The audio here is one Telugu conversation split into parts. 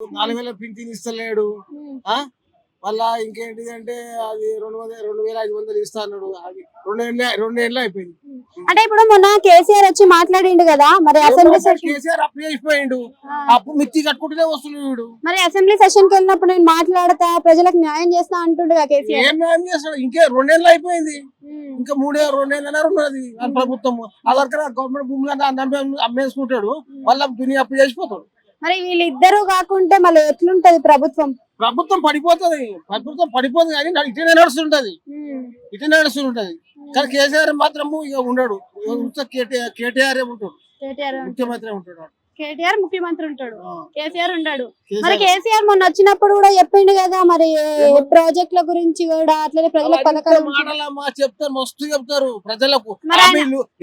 నాలుగు వేల పింఛన్ ఇస్తలేడు. మళ్ళా ఇంకేంటిది అంటే అది రెండు వందల రెండు వేల ఐదు వందలు ఇస్తా అన్నాడు. అది రెండు ఏళ్ళ రెండు ఏళ్ళు అయిపోయింది. అంటే ఇప్పుడు మొన్న కేసీఆర్ వచ్చి మాట్లాడిండు కదా మరి అసెంబ్లీ సెషన్ కేసీఆర్ అప్పు చేసిపోయిండు అప్పు మిత్తి కట్టుకుంటూనే వస్తున్నాడు వీడు. మరి అసెంబ్లీ సెషన్కి వెళ్ళినప్పుడు నేను మాట్లాడతా ప్రజలకు న్యాయం చేస్తా అంటుండగా కేసీఆర్. ఏం న్యాయం చేస్తాడు? ఇంకే రెండేళ్ళు అయిపోయింది. ఇంకా మూడే రెండేళ్ళన్నర ఉన్నది ప్రభుత్వం అదొక గవర్నమెంట్ భూములు నమ్మే అమ్మేసుకుంటాడు. మళ్ళీ దుని అప్పు చేసిపోతాడు. మరి వీళ్ళిద్దరూ కాకుంటే మళ్ళీ ఎట్లుంటది ప్రభుత్వం? ప్రభుత్వం పడిపోతుంది. ప్రభుత్వం పడిపోతుంది కానీ ఇటనే నడుస్తుంటది. ఇటనే నడుస్తుంటది. కానీ కేసీఆర్ మాత్రము ఇక ఉండడు. కేటీఆర్ ఉంటాడు. కేటీఆర్. ముఖ్యమంత్రి ఉంటాడు. కేటీఆర్ ముఖ్యమంత్రి ఉంటాడు కేసీఆర్ ఉన్నాడు మరి కేసీఆర్ మొన్న వచ్చినప్పుడు కూడా చెప్పిండు కదా మరి ప్రాజెక్టుల గురించి కూడా అట్లనే ప్రజలకు పథకాల చెప్తారు మస్తు చెప్తారు ప్రజలకు.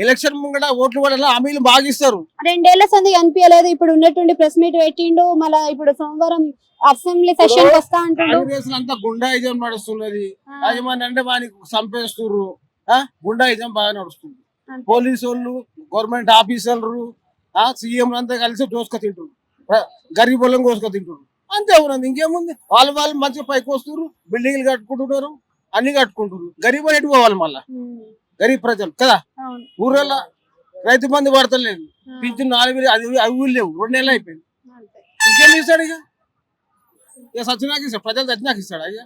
ఎలక్షన్ ముంగట ఓట్లు పడాలి హామీలు బాగా ఇస్తారు రెండేళ్ళ సంది కనిపించలేదు ఇప్పుడు ఉన్నటువంటి ప్రెస్ మీట్ పెట్టిండు మళ్ళా ఇప్పుడు సోమవారం అసెంబ్లీ సెషన్ వస్తా అంటుండు. అంతా గుండాయిజం నడుస్తున్నది. యాజమాన్యం అంటే వానికి చంపేస్తుర్రు. ఆ? గుండాయిజం బాగా నడుస్తుంది. పోలీసు వాళ్ళు గవర్నమెంట్ ఆఫీసర్లు ఆ సీఎం అంతా కలిసి దోసుక తింటారు ప్ర- గరీబ్ వాళ్ళని కోసుక తింటారు అంతే ఉన్నది ఇంకేముంది? వాళ్ళు వాళ్ళు మంచిగా పైకి వస్తున్నారు బిల్డింగ్లు కట్టుకుంటున్నారు అన్ని కట్టుకుంటున్నారు గరీబ్ ఎటు పోవాలి మళ్ళా? గరీబ్ ప్రజలు కదా? ఊరల్లో రైతు మంది పడతలేదు. పింఛన్ నాలుగు వేలు అది అవి లేవు రెండు నెలలు అయిపోయింది. ఇంకేం ఇస్తాడు ఇక? ఇక సచ్చినాకి ఇస్తాడు ప్రజలు సచ్చినాకి ఇస్తాడు అయ్యా